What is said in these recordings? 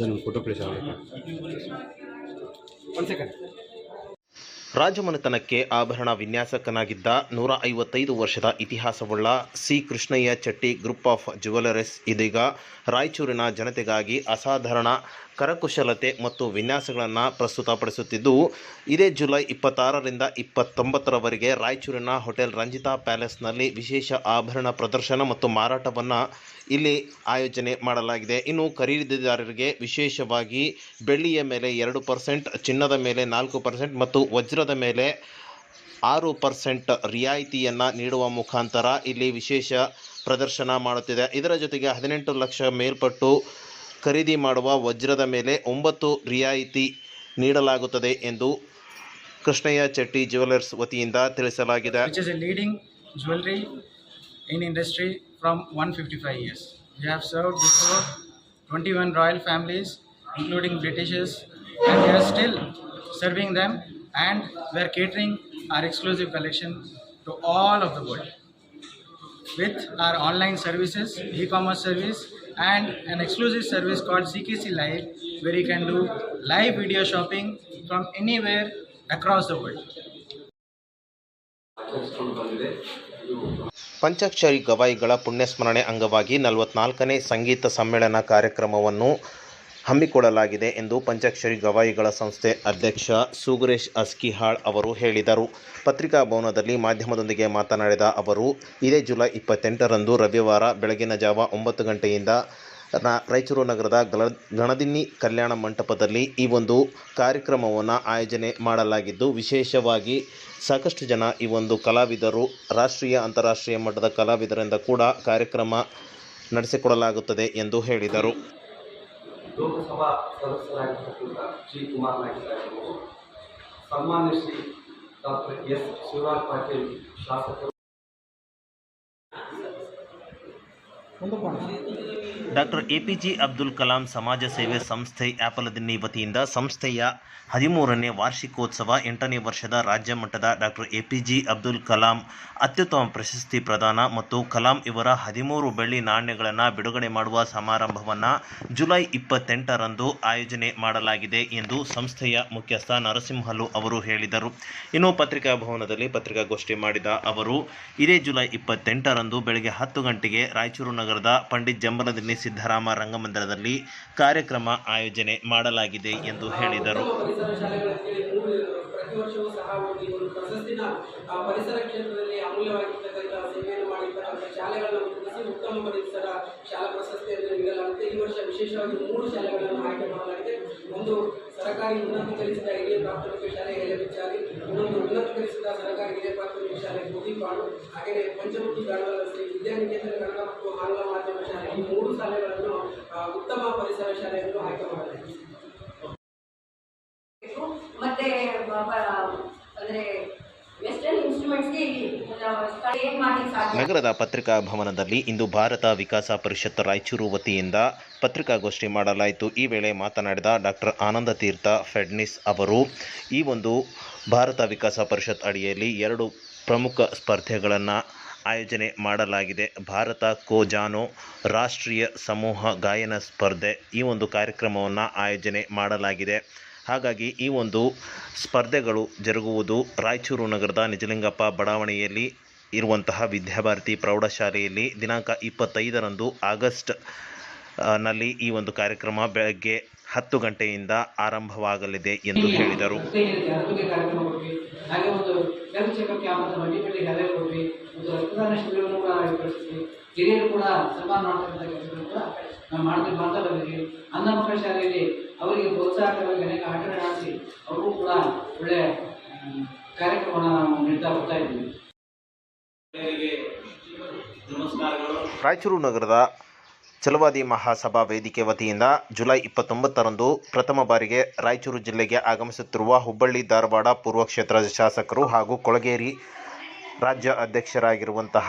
Sir photo place ಒಂದು second ರಾಜಮನೆತನಕ್ಕೆ ಆಭರಣ ವಿನ್ಯಾಸಕನಾಗಿದ್ದ ನೂರ ಐವತ್ತೈದು ವರ್ಷದ ಇತಿಹಾಸವುಳ್ಳ C Krishnaiah Chetty group of jewelleries ಇದೀಗ ರಾಯಚೂರಿನ ಜನತೆಗಾಗಿ ಅಸಾಧಾರಣ ಕರಕುಶಲತೆ ಮತ್ತು ವಿನ್ಯಾಸಗಳನ್ನು ಪ್ರಸ್ತುತಪಡಿಸುತ್ತಿದ್ದು, ಇದೇ ಜುಲೈ ಇಪ್ಪತ್ತಾರರಿಂದ ಇಪ್ಪತ್ತೊಂಬತ್ತರವರೆಗೆ ರಾಯಚೂರಿನ ಹೋಟೆಲ್ ರಂಜಿತಾ ಪ್ಯಾಲೇಸ್ನಲ್ಲಿ ವಿಶೇಷ ಆಭರಣ ಪ್ರದರ್ಶನ ಮತ್ತು ಮಾರಾಟವನ್ನು ಇಲ್ಲಿ ಆಯೋಜನೆ ಮಾಡಲಾಗಿದೆ. ಇನ್ನು ಖರೀದಿದಾರರಿಗೆ ವಿಶೇಷವಾಗಿ ಬೆಳ್ಳಿಯ ಮೇಲೆ ಎರಡು ಪರ್ಸೆಂಟ್, ಚಿನ್ನದ ಮೇಲೆ ನಾಲ್ಕು ಪರ್ಸೆಂಟ್ ಮತ್ತು ವಜ್ರದ ಮೇಲೆ ಆರು ಪರ್ಸೆಂಟ್ ರಿಯಾಯಿತಿಯನ್ನು ನೀಡುವ ಮುಖಾಂತರ ಇಲ್ಲಿ ವಿಶೇಷ ಪ್ರದರ್ಶನ ಮಾಡುತ್ತಿದೆ. ಇದರ ಜೊತೆಗೆ ಹದಿನೆಂಟು ಲಕ್ಷ ಮೇಲ್ಪಟ್ಟು ಖರೀದಿ ಮಾಡುವ ವಜ್ರದ ಮೇಲೆ ಒಂಬತ್ತು ರಿಯಾಯಿತಿ ನೀಡಲಾಗುತ್ತದೆ ಎಂದು ಕೃಷ್ಣಯ್ಯ ಚೆಟ್ಟಿ ಜ್ಯುವೆಲರ್ಸ್ ವತಿಯಿಂದ ತಿಳಿಸಲಾಗಿದೆ which is a leading jewelry in industry from 155 years. We have served before 21 royal families, including Britishes, and we are still serving them, and we are catering our exclusive collection to all of the world with our online services, e-commerce service, and an exclusive service called CKC Live, where you can do live video shopping from anywhere across the world. Panchakshari ಗವಾಯಿಗಳ ಪುಣ್ಯಸ್ಮರಣೆ ಅಂಗವಾಗಿ ನಲವತ್ನಾಲ್ಕನೇ ಸಂಗೀತ ಸಮ್ಮೇಳನ ಕಾರ್ಯಕ್ರಮವನ್ನು ಹಮ್ಮಿಕೊಳ್ಳಲಾಗಿದೆ ಎಂದು ಪಂಚಾಕ್ಷರಿ ಗವಾಯಿಗಳ ಸಂಸ್ಥೆ ಅಧ್ಯಕ್ಷ ಸುಗುರೇಶ್ ಅಸ್ಕಿಹಾಳ್ ಅವರು ಹೇಳಿದರು. ಪತ್ರಿಕಾ ಭವನದಲ್ಲಿ ಮಾಧ್ಯಮದೊಂದಿಗೆ ಮಾತನಾಡಿದ ಅವರು, ಇದೇ ಜುಲೈ ಇಪ್ಪತ್ತೆಂಟರಂದು ರವಿವಾರ ಬೆಳಗಿನ ಜಾವ ಒಂಬತ್ತು ಗಂಟೆಯಿಂದ ರಾಯಚೂರು ನಗರದ ಗಲ ಗಣದಿನ್ನಿ ಕಲ್ಯಾಣ ಮಂಟಪದಲ್ಲಿ ಈ ಒಂದು ಕಾರ್ಯಕ್ರಮವನ್ನು ಆಯೋಜನೆ ಮಾಡಲಾಗಿದ್ದು, ವಿಶೇಷವಾಗಿ ಸಾಕಷ್ಟು ಜನ ಈ ಒಂದು ಕಲಾವಿದರು, ರಾಷ್ಟ್ರೀಯ, ಅಂತಾರಾಷ್ಟ್ರೀಯ ಮಟ್ಟದ ಕಲಾವಿದರಿಂದ ಕೂಡ ಕಾರ್ಯಕ್ರಮ ನಡೆಸಿಕೊಡಲಾಗುತ್ತದೆ ಎಂದು ಹೇಳಿದರು. ಲೋಕಸಭಾ ಸದಸ್ಯರಾಗಿರ್ತಕ್ಕಂಥ ಶ್ರೀ ಕುಮಾರ್ ನಾಯ್ಕ ಸಾಹೇಬರು ಸನ್ಮಾನ್ಯ ಶ್ರೀ ಡಾಕ್ಟರ್ ಎಸ್ ಶಿವರಾಜ್ ಪಾಟೀಲ್ ಶಾಸಕರು doctor A P J Abdul Kalam ಸಮಾಜ ಸೇವೆ ಸಂಸ್ಥೆ ಆಪಲದಿನ್ನಿ ವತಿಯಿಂದ ಸಂಸ್ಥೆಯ ಹದಿಮೂರನೇ ವಾರ್ಷಿಕೋತ್ಸವ ಎಂಟನೇ ವರ್ಷದ ರಾಜ್ಯ ಮಟ್ಟದ doctor A P J Abdul Kalam ಅತ್ಯುತ್ತಮ ಪ್ರಶಸ್ತಿ ಪ್ರದಾನ ಮತ್ತು ಕಲಾಂ ಇವರ ಹದಿಮೂರು ಬೆಳ್ಳಿ ನಾಣ್ಯಗಳನ್ನು ಬಿಡುಗಡೆ ಮಾಡುವ ಸಮಾರಂಭವನ್ನು ಜುಲೈ ಇಪ್ಪತ್ತೆಂಟರಂದು ಆಯೋಜನೆ ಮಾಡಲಾಗಿದೆ ಎಂದು ಸಂಸ್ಥೆಯ ಮುಖ್ಯಸ್ಥ ನರಸಿಂಹಲು ಅವರು ಹೇಳಿದರು. ಇನ್ನು ಪತ್ರಿಕಾ ಭವನದಲ್ಲಿ ಪತ್ರಿಕಾಗೋಷ್ಠಿ ಮಾಡಿದ ಅವರು, ಇದೇ ಜುಲೈ ಇಪ್ಪತ್ತೆಂಟರಂದು ಬೆಳಗ್ಗೆ ಹತ್ತು ಗಂಟೆಗೆ ರಾಯಚೂರು ನಗರದ ಪಂಡಿತ್ ಜಂಬಲದಿನ್ನಿ ಸಿದ್ದರಾಮ ರಂಗಮಂದಿರದಲ್ಲಿ ಕಾರ್ಯಕ್ರಮ ಆಯೋಜನೆ ಮಾಡಲಾಗಿದೆ ಎಂದು ಹೇಳಿದರು. ಸರ್ಕಾರಿ ಉನ್ನತೀಕರಿಸಿದ ಹಿರಿಯ ಪ್ರಾಥಮಿಕ ಶಾಲೆ ಎಲೆಬಿಚಾರಿ ಇನ್ನೊಂದು ಉನ್ನತೀಕರಿಸಿದ ಸರ್ಕಾರಿ ಹಿರಿಯ ಪ್ರಾಥಮಿಕ ಶಾಲೆ ಗೋಧಿಪಾಡು ಹಾಗೆಯೇ ಪಂಚಮುಖಿ ಗಾಢವಾದ ಶ್ರೀ ವಿದ್ಯಾನಿಕೇತನ ಮತ್ತು ಆಂಗ್ಲ ಮಾಧ್ಯಮ ಶಾಲೆ. ಈ ಮೂರು ಶಾಲೆಗಳನ್ನು ಉತ್ತಮ ಪರಿಸರ ಆಯ್ಕೆ ಮಾಡಲಾಗಿದೆ. ಮತ್ತೆ ಅಂದ್ರೆ ನಗರದ ಪತ್ರಿಕಾ ಭವನದಲ್ಲಿ ಇಂದು ಭಾರತ ವಿಕಾಸ ಪರಿಷತ್ ರಾಯಚೂರು ವತಿಯಿಂದ ಪತ್ರಿಕಾಗೋಷ್ಠಿ ಮಾಡಲಾಯಿತು. ಈ ವೇಳೆ ಮಾತನಾಡಿದ ಡಾಕ್ಟರ್ ಆನಂದ ತೀರ್ಥ ಫೆಡ್ನಿಸ್ ಅವರು ಈ ಒಂದು ಭಾರತ ವಿಕಾಸ ಪರಿಷತ್ ಅಡಿಯಲ್ಲಿ ಎರಡು ಪ್ರಮುಖ ಸ್ಪರ್ಧೆಗಳನ್ನು ಆಯೋಜನೆ ಮಾಡಲಾಗಿದೆ. ಭಾರತ ಕೋಜಾನೋ ರಾಷ್ಟ್ರೀಯ ಸಮೂಹ ಗಾಯನ ಸ್ಪರ್ಧೆ ಈ ಒಂದು ಕಾರ್ಯಕ್ರಮವನ್ನು ಆಯೋಜನೆ ಮಾಡಲಾಗಿದೆ. ಹಾಗಾಗಿ ಈ ಒಂದು ಸ್ಪರ್ಧೆಗಳು ಜರುಗುವುದು ರಾಯಚೂರು ನಗರದ ನಿಜಲಿಂಗಪ್ಪ ಬಡಾವಣೆಯಲ್ಲಿ ಇರುವಂತಹ ವಿದ್ಯಾಭಾರತಿ ಪ್ರೌಢಶಾಲೆಯಲ್ಲಿ ದಿನಾಂಕ ಇಪ್ಪತ್ತೈದರಂದು ಆಗಸ್ಟ್ನಲ್ಲಿ ಈ ಒಂದು ಕಾರ್ಯಕ್ರಮ ಬೆಳಗ್ಗೆ ಹತ್ತು ಗಂಟೆಯಿಂದ ಆರಂಭವಾಗಲಿದೆ ಎಂದು ಹೇಳಿದರು. ಹಾಗೆ ಒಂದು ಹೆಲ್ತ್ ಚೆಕಪ್ ಕ್ಯಾಂಪ್ ಅಂತ ಮಲ್ಟಿಪಲ್ಲಿ ಹ್ಯಾಲೆ ಕೊಟ್ವಿ ಒಂದು ರಕ್ತದಾನ ಶಿಬಿರವನ್ನು ಕೂಡ ಏರ್ಪಡಿಸಿದ್ವಿ. ಹಿರಿಯರು ಕೂಡ ಸನ್ಮಾನ ಮಾಡ್ತಕ್ಕಂಥ ಕೆಲಸಗಳು ಕೂಡ ನಾವು ಮಾಡ್ತಾ ಮಾಡ್ತಾ ಬಂದಿದ್ವಿ ಅನ್ನ ಮಕ್ಕಳ ಶಾಲೆಯಲ್ಲಿ ಅವರಿಗೆ ಪ್ರೋತ್ಸಾಹಕವಾಗಿ ಅನೇಕ ಆಟಗಳು ಆಡಿಸಿ ಅವ್ರಿಗೂ ಕೂಡ ಒಳ್ಳೆಯ ಕಾರ್ಯಕ್ರಮವನ್ನು ನಾವು ನೀಡ್ತಾ ಬರ್ತಾ ಇದ್ದೀವಿ. ರಾಯಚೂರು ನಗರದ ಛಲವಾದಿ ಮಹಾಸಭಾ ವೇದಿಕೆ ವತಿಯಿಂದ ಜುಲೈ ಇಪ್ಪತ್ತೊಂಬತ್ತರಂದು ಪ್ರಥಮ ಬಾರಿಗೆ ರಾಯಚೂರು ಜಿಲ್ಲೆಗೆ ಆಗಮಿಸುತ್ತಿರುವ ಹುಬ್ಬಳ್ಳಿ, ಧಾರವಾಡ ಪೂರ್ವ ಕ್ಷೇತ್ರದ ಶಾಸಕರು ಹಾಗೂ ಕೊಳಗೇರಿ ರಾಜ್ಯ ಅಧ್ಯಕ್ಷರಾಗಿರುವಂತಹ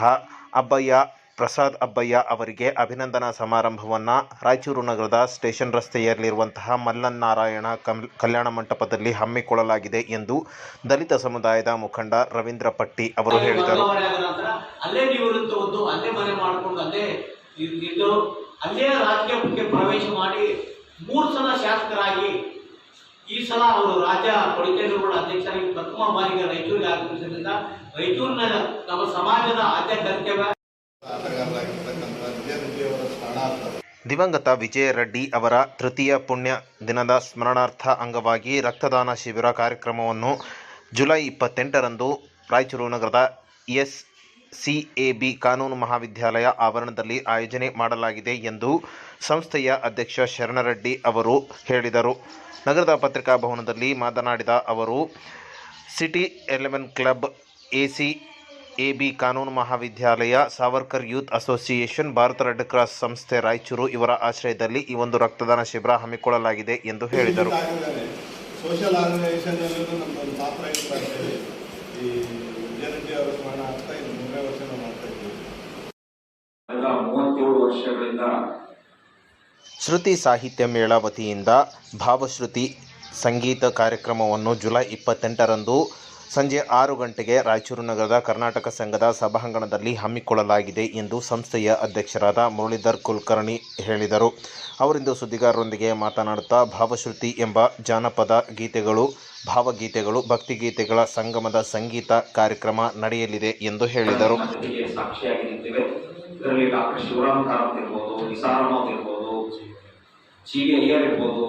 ಅಬ್ಬಯ್ಯ ಪ್ರಸಾದ್ ಅಬ್ಬಯ್ಯ ಅವರಿಗೆ ಅಭಿನಂದನಾ ಸಮಾರಂಭವನ್ನು ರಾಯಚೂರು ನಗರದ ಸ್ಟೇಷನ್ ರಸ್ತೆಯಲ್ಲಿರುವಂತಹ ಮಲ್ಲನಾರಾಯಣ ಕಮ್, ಕಲ್ಯಾಣ ಮಂಟಪದಲ್ಲಿ ಹಮ್ಮಿಕೊಳ್ಳಲಾಗಿದೆ ಎಂದು ದಲಿತ ಸಮುದಾಯದ ಮುಖಂಡ ರವೀಂದ್ರ ಪಟ್ಟಿ ಅವರು ಹೇಳಿದರು. ಅಲ್ಲೇ ರಾಜಕೀಯಕ್ಕೆ ಪ್ರವೇಶ ಮಾಡಿ ಮೂರು ಸಲ ಶಾಸಕರಾಗಿ, ಈ ಸಲ ಅವರು ರಾಜ್ಯ ಕೊಡಿಕೇರಿಗಳ ಅಧ್ಯಕ್ಷರಾಗಿ ಪ್ರಥಮ ಬಾರಿಗೆ ರಾಯಚೂರಿಗೆ ಆಗಮಿಸಿದ್ರಿಂದ ರಾಯಚೂರಿನ ನಮ್ಮ ಸಮಾಜದ ಆದ್ಯ ಕರ್ತವ್ಯ. ದಿವಂಗತ ವಿಜಯ ರೆಡ್ಡಿ ಅವರ ತೃತೀಯ ಪುಣ್ಯ ದಿನದ ಸ್ಮರಣಾರ್ಥ ಅಂಗವಾಗಿ ರಕ್ತದಾನ ಶಿಬಿರ ಕಾರ್ಯಕ್ರಮವನ್ನು ಜುಲೈ ಇಪ್ಪತ್ತೆಂಟರಂದು ರಾಯಚೂರು ನಗರದ ಎಸ್. ಸಿ ಎ ಬಿ ಕಾನೂನು ಮಹಾವಿದ್ಯಾಲಯ ಆವರಣದಲ್ಲಿ ಆಯೋಜನೆ ಮಾಡಲಾಗಿದೆ ಎಂದು ಸಂಸ್ಥೆಯ ಅಧ್ಯಕ್ಷ ಶರಣರೆಡ್ಡಿ ಅವರು ಹೇಳಿದರು. ನಗರದ ಪತ್ರಿಕಾ ಭವನದಲ್ಲಿ ಮಾತನಾಡಿದ ಅವರು, city eleven club AC A B ಕಾನೂನು ಮಹಾವಿದ್ಯಾಲಯ, Savarkar youth association, Bharat red cross ಸಂಸ್ಥೆ ರಾಯಚೂರು ಇವರ ಆಶ್ರಯದಲ್ಲಿ ಈ ಒಂದು ರಕ್ತದಾನ ಶಿಬಿರ ಹಮ್ಮಿಕೊಳ್ಳಲಾಗಿದೆ ಎಂದು ಹೇಳಿದರು. ಸೋಷಿಯಲ್ ಆರ್ಗನೈಸೇಷನ್ ಪಾತ್ರ ಈ ವಿಜಯರೆಡ್ಡಿ ಅವರ ಸ್ಮರಣಾರ್ಥ ಇದು ಮೂರನೇ ವರ್ಷ ನಾವು ಮಾಡ್ತಾ ಇದ್ದೀವಿ ಕಳೆದ ಮೂವತ್ತೇಳು ವರ್ಷಗಳಿಂದ. ಶ್ರುತಿ ಸಾಹಿತ್ಯ ಮೇಳ ವತಿಯಿಂದ ಭಾವಶ್ರುತಿ ಸಂಗೀತ ಕಾರ್ಯಕ್ರಮವನ್ನು ಜುಲೈ ಇಪ್ಪತ್ತೆಂಟರಂದು ಸಂಜೆ ಆರು ಗಂಟೆಗೆ ರಾಯಚೂರು ನಗರದ ಕರ್ನಾಟಕ ಸಂಘದ ಸಭಾಂಗಣದಲ್ಲಿ ಹಮ್ಮಿಕೊಳ್ಳಲಾಗಿದೆ ಎಂದು ಸಂಸ್ಥೆಯ ಅಧ್ಯಕ್ಷರಾದ ಮುರಳೀಧರ್ ಕುಲಕರ್ಣಿ ಹೇಳಿದರು. ಅವರಿಂದು ಸುದ್ದಿಗಾರರೊಂದಿಗೆ ಮಾತನಾಡುತ್ತಾ ಭಾವಶ್ರುತಿ ಎಂಬ ಜಾನಪದ ಗೀತೆಗಳು ಭಾವಗೀತೆಗಳು ಭಕ್ತಿಗೀತೆಗಳ ಸಂಗಮದ ಸಂಗೀತ ಕಾರ್ಯಕ್ರಮ ನಡೆಯಲಿದೆ ಎಂದು ಹೇಳಿದರು. ಇದರಲ್ಲಿ ಡಾಕ್ಟರ್ ಶಿವರಾಮ್ ಕಾರಂತ್ ಇರ್ಬೋದು ನಿಸಾರಮ್ ಅವ್ರು ಇರ್ಬೋದು ಜಿ ವಿ ಅಯ್ಯರ್ ಇರ್ಬೋದು.